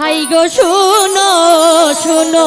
High গো শুনো শুনো।